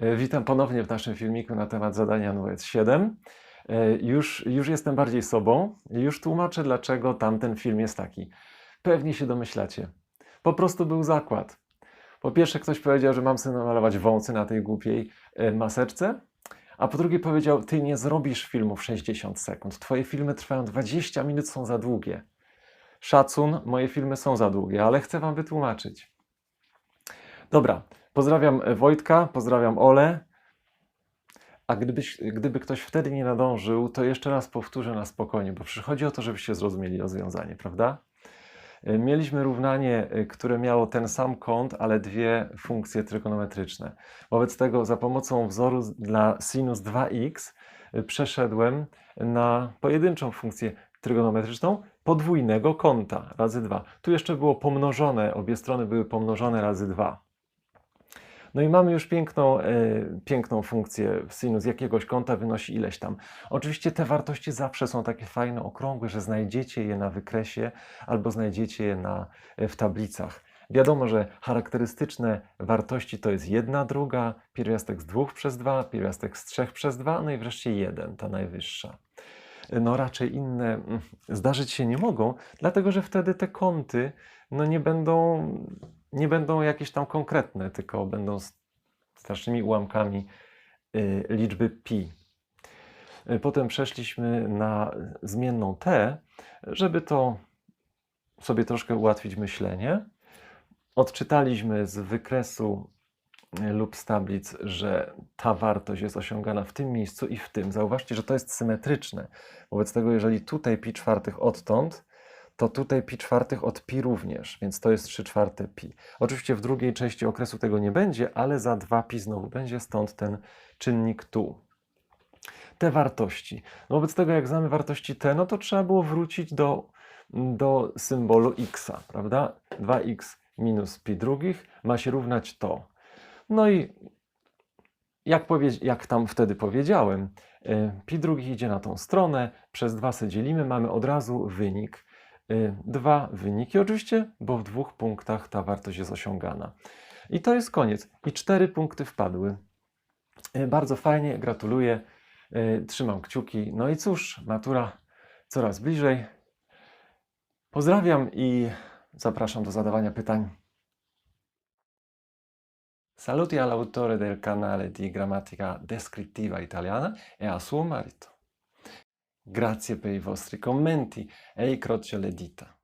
E, Witam ponownie w naszym filmiku na temat zadania numer 7. E, Już, już jestem bardziej sobą i już tłumaczę, dlaczego tamten film jest taki. Pewnie się domyślacie. Po prostu był zakład. Po pierwsze, ktoś powiedział, że mam sobie namalować wąsy na tej głupiej e, maseczce, a po drugie powiedział, ty nie zrobisz filmu w 60 sekund. Twoje filmy trwają 20 minut, są za długie. Szacun, moje filmy są za długie, ale chcę wam wytłumaczyć. Dobra, pozdrawiam e, Wojtka, pozdrawiam Ole. A gdybyś, gdyby ktoś wtedy nie nadążył, to jeszcze raz powtórzę na spokojnie, bo przychodzi o to, żebyście zrozumieli rozwiązanie, prawda? E, Mieliśmy równanie, e, które miało ten sam kąt, ale dwie funkcje trygonometryczne. Wobec tego za pomocą wzoru dla sinus 2x e, przeszedłem na pojedynczą funkcję trygonometryczną podwójnego kąta razy 2. Tu jeszcze było pomnożone, obie strony były pomnożone razy 2. No i mamy już piękną, e, piękną funkcję. Sinus jakiegoś kąta wynosi ileś tam. Oczywiście te wartości zawsze są takie fajne, okrągłe, że znajdziecie je na wykresie albo znajdziecie je na, e, w tablicach. Wiadomo, że charakterystyczne wartości to jest jedna druga, pierwiastek z 2 przez 2, pierwiastek z 3 przez 2, no i wreszcie 1, ta najwyższa. No raczej inne mm, zdarzyć się nie mogą, dlatego że wtedy te kąty no nie będą, nie będą jakieś tam konkretne, tylko będą s- strasznymi ułamkami y, liczby pi. Y, Potem przeszliśmy na zmienną t, żeby to sobie troszkę ułatwić myślenie. Odczytaliśmy z wykresu y, lub z tablic, że ta wartość jest osiągana w tym miejscu i w tym. Zauważcie, że to jest symetryczne. Wobec tego, jeżeli tutaj pi czwartych odtąd, to tutaj pi czwartych od pi również, więc to jest 3 czwarte pi. Oczywiście w drugiej części okresu tego nie będzie, ale za 2 pi znowu będzie, stąd ten czynnik tu. Te wartości. No wobec tego, jak znamy wartości t, no to trzeba było wrócić do, do symbolu x, prawda? 2x minus pi drugich ma się równać to. No i jak, jak tam wtedy powiedziałem, y, pi drugich idzie na tą stronę, przez 2 se dzielimy, mamy od razu wynik. Y, Dwa wyniki oczywiście, bo w dwóch punktach ta wartość jest osiągana. I to jest koniec. I cztery punkty wpadły. Y, Bardzo fajnie, gratuluję. y, Trzymam kciuki. No i cóż, matura coraz bliżej. Pozdrawiam i zapraszam do zadawania pytań. Saluti all'autore del canale di grammatica descrittiva italiana e a suo marito. Grazie per i vostri commenti e i croce alle dita.